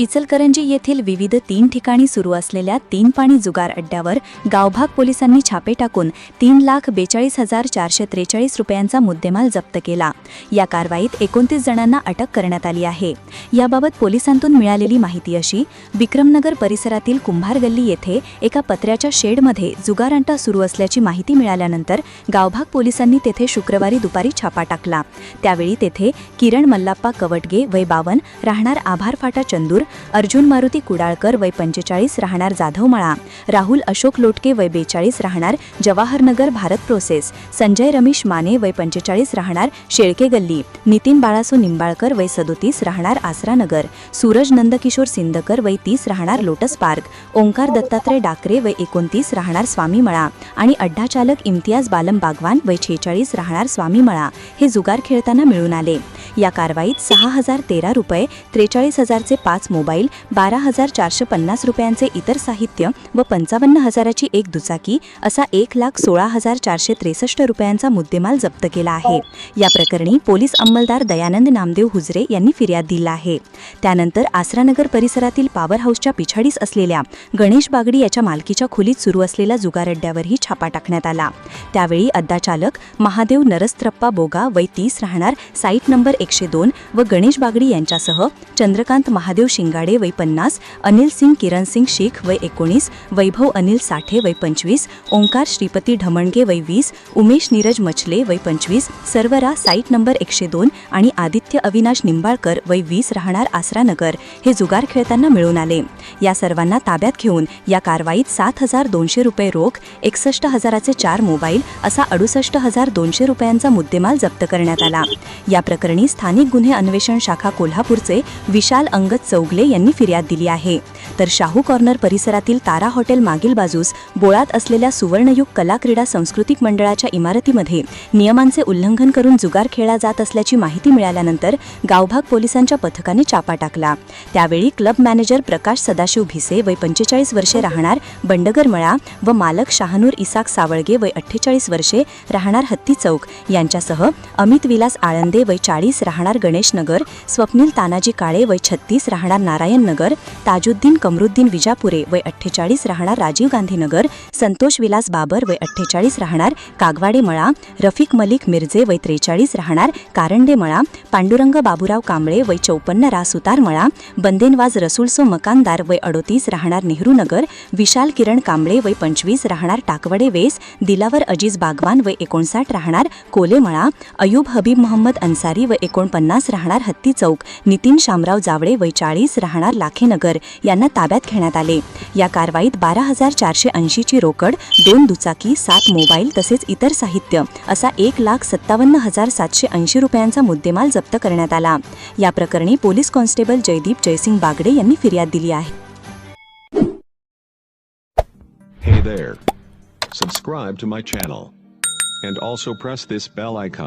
इचलकरंजी येथील विविध तीन ठिकाणी सुरू असलेल्या तीन पाणी जुगार अड्ड्यावर गावभाग पोलिसांनी छापे टाकून तीन लाख बेचाळीस हजार चारशे त्रेचाळीस रुपयांचा मुद्देमाल जप्त केला. या कारवाईत एकोणतीस जणांना अटक करण्यात आली आहे. याबाबत पोलिसांतून मिळालेली माहिती अशी विक्रमनगर परिसरातील कुंभार गल्ली येथे एका पत्र्याच्या शेडमध्ये जुगार अंटा सुरू असल्याची माहिती मिळाल्यानंतर गावभाग पोलिसांनी तेथे शुक्रवारी दुपारी छापा टाकला. त्यावेळी तेथे किरण मल्लाप्पा कवटगे वय बावन राहणार आभार फाटा चंदूर अर्जुन मारुती कुडाळकर वय पंचेचाळीस राहणार जाधवमाळा राहुल अशोक लोटके वय बेचाळीस राहणार जवाहरनगर भारत प्रोसेस संजय रमेश माने वय पंचेचाळीस राहणार शेळके गल्ली. नितीन बाळासो निंबाळकर वय सदोतीस राहणार आसरानगर सूरज नंदकिशोर सिंदकर वय तीस राहणार लोटस पार्क. ओंकार दत्तात्रय डाकरे वय एकोणतीस राहणार स्वामीमळा आणि अड्डाचालक इम्तियाज बालम बागवान वय छेचाळीस राहणार स्वामीमळा हे जुगार खेळताना मिळून आले. या कारवाईत सहा हजार तेरा रुपये त्रेचाळीस हजारचे पाच मोबाईल बारा हजार चारशे पन्नास रुपयांचे इतर साहित्य व पंचावन्न हजाराची एक दुचाकी असा एक लाख सोळा हजार चारशे त्रेसष्ट रुपयांचा मुद्देमाल जप्त केला आहे. या प्रकरणी पोलीस अंमलदार दयानंद नामदेव हुजरे यांनी फिर्याद दिला आहे. त्यानंतर आसरानगर परिसरातील पॉवर हाऊसच्या पिछाडीस असलेल्या गणेश बागडी याच्या मालकीच्या खोलीत सुरू असलेल्या जुगार अड्ड्यावरही छापा टाकण्यात आला. त्यावेळी अड्डा चालक महादेव नरस्त्रप्पा बोगा वय तीस राहणार साईट नंबर एक एकशे दोन व गणेश बागडी यांच्यासह चंद्रकांत महादेव शिंगाडे वय पन्नास अनिल सिंग किरण सिंग शेख वय एकोणीस वैभव अनिल साठे वय पंचवीस ओंकार श्रीपती ढमणगे वय वीस उमेश नीरज मछले वय पंचवीस सर्वरा साईट नंबर एकशे दोन आणि आदित्य अविनाश निंबाळकर वय वीस राहणार आसरानगर हे जुगार खेळताना मिळून आले. या सर्वांना ताब्यात घेऊन या कारवाईत सात हजार दोनशे रुपये रोख एकसष्ट हजाराचे चार मोबाईल असा अडुसष्ट हजार दोनशे रुपयांचा मुद्देमाल जप्त करण्यात आला. या प्रकरणी स्थानिक गुन्हे अन्वेषण शाखा कोल्हापूरचे विशाल अंगद चौगले यांनी फिर्याद दिली आहे. तर शाहू कॉर्नर परिसरातील तारा हॉटेल मागील बाजूस बोळात असलेल्या सुवर्णयुग कला क्रीडा सांस्कृतिक मंडळाच्या इमारतीमध्ये नियमांचे उल्लंघन करून जुगार खेळला जात असल्याची माहिती मिळाल्यानंतर गावभाग पोलिसांच्या पथकाने चापा टाकला. त्यावेळी क्लब मॅनेजर प्रकाश सदाशिव भिसे वय पंचेचाळीस वर्षे राहणार बंडगरमळा व मालक शहानूर इसाक सावळगे वय अठ्ठेचाळीस वर्षे राहणार हत्ती चौक यांच्यासह अमित विलास आळंदे वय चाळीस राहणार गणेशनगर स्वप्नील तानाजी काळे वय छत्तीस राहणार नारायण नगर ताजुद्दीन कमरुद्दीन विजापुरे वय अठ्ठेचाळीस राहणार राजीव गांधीनगर संतोष विलास बाबर वय अठ्ठेचाळीस राहणार कागवाडे मळा रफिक मलिक मिर्जे वय त्रेचाळीस राहणार कारंडे मळा पांडुरंग बाबुराव कांबळे वय चौपन्न रासुतार मळा बंदेनवाज रसुलसो मकानदार वय अडोतीस राहणार नेहरू नगर विशाल किरण कांबळे वय पंचवीस राहणार टाकवडे वेस दिलावर अजीज बागवान वय एकोणसाठ राहणार कोलेमळा अयूब हबीब मोहम्मद अन्सारी व एकोणपन्नास राहणार हत्ती चौक नितीन शामराव जावळे वय चाळीस राहणार लाखेनगर यांना ताब्यात घेण्यात आले या कारवाईत बारा हजार चारशे ऐंशीची रोकड दोन दुचाकी सात मोबाईल तसेच इतर साहित्य असा एक लाख सत्तावन्न हजार सातशे ऐंशी रुपयांचा मुद्देमाल जप्त करण्यात आला या प्रकरणी पोलीस कॉन्स्टेबल जयदीप जयसिंग बागडे यांनी फिर्याद दिली आहे Hey there. Subscribe to my channel. And also press this bell icon.